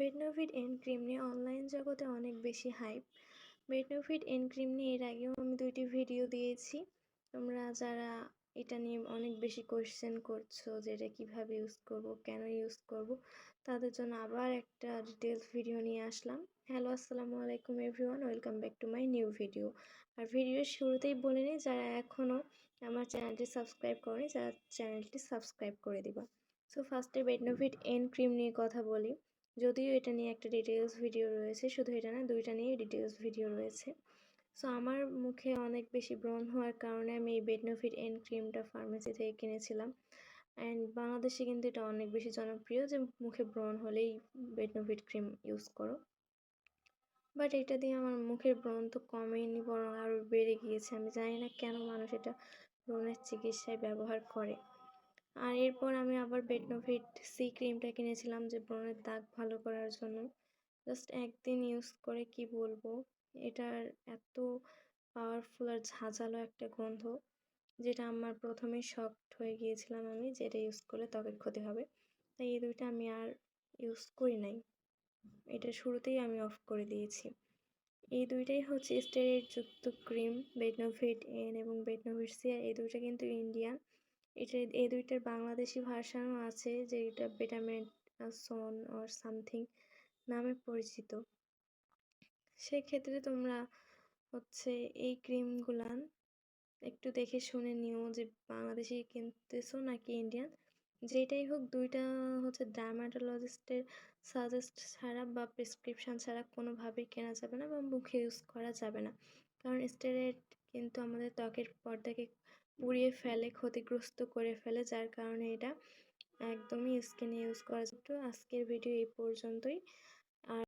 বেটনোভিট N cream নিয়ে online জগতে অনেক বেশি হাইপ বেটনোভিট এন ক্রিম নিয়ে এর আগেও আমি দুইটি ভিডিও দিয়েছি। তোমরা যারা এটা নিয়ে অনেক বেশি কোয়েশ্চেন করছ যে এটা কীভাবে ইউজ করব, কেন ইউজ করব, তাদের জন্য আবার একটা ডিটেলস ভিডিও নিয়ে আসলাম। হ্যালো আসসালামু আলাইকুম everyone welcome back to my new video আর ভিডিওর শুরুতেই বলে নিই, যারা এখনও আমার চ্যানেলটি সাবস্ক্রাইব করেনি যারা চ্যানেলটি সাবস্ক্রাইব করে দিবা। সো ফার্স্টে বেটনোভিট এন ক্রিম নিয়ে কথা বলি। যদিও এটা নিয়ে একটা ডিটেলস ভিডিও রয়েছে, শুধু এটা না, দুইটা নিয়ে ডিটেলস ভিডিও রয়েছে। সো আমার মুখে অনেক বেশি ব্রণ হওয়ার কারণে আমি এই বেডনোফিট এন ক্রিমটা ফার্মেসি থেকে কিনেছিলাম। অ্যান্ড বাংলাদেশে কিন্তু এটা অনেক বেশি জনপ্রিয় যে মুখে ব্রণ হলেই বেডনোফিট ক্রিম ইউজ করো। বাট এটা দিয়ে আমার মুখের ব্রণ তো কমেনি, বরং আরও বেড়ে গিয়েছে। আমি জানি না কেন মানুষ এটা ব্রণের চিকিৎসায় ব্যবহার করে। আর এরপর আমি আবার বেটনোভিট সি ক্রিমটা কিনেছিলাম যে ব্রণের দাগ ভালো করার জন্য। জাস্ট একদিন ইউজ করে কি বলব? এটার এত পাওয়ারফুল আর ঝাঁঝালো একটা গন্ধ, যেটা আমার প্রথমেই শকড হয়ে গিয়েছিলাম আমি যে এটা ইউজ করলে ত্বকের ক্ষতি হবে। তাই এই দুইটা আমি আর ইউজ করি নাই। এটা শুরুতেই আমি অফ করে দিয়েছি। এই দুইটাই হচ্ছে স্টেরয়েড যুক্ত ক্রিম বেটনোভিট এন এবং বেটনোভিট সি আর এই দুইটা কিন্তু ইন্ডিয়ান এটা এই দুইটার বাংলাদেশি ভার্সানও আছে যে এটা বেটামেন সন অর সামথিং নামে পরিচিত। সেক্ষেত্রে তোমরা হচ্ছে এই ক্রিমগুলান একটু দেখে শুনে নিও যে বাংলাদেশি কিনতেছো নাকি ইন্ডিয়ান যেটাই হোক দুইটা হচ্ছে ডার্মাটোলজিস্টের সাজেস্ট ছাড়া বা প্রেসক্রিপশান ছাড়া কোনোভাবেই কেনা যাবে না বা মুখে ইউজ করা যাবে না। কারণ স্টেরয়েড কিন্তু আমাদের ত্বকের পর্দাকে পুড়িয়ে ফেলে, ক্ষতিগ্রস্ত করে ফেলে, যার কারণে এটা একদমই স্কিনে ইউজ করা যেত আজকের ভিডিও এই পর্যন্তই। আর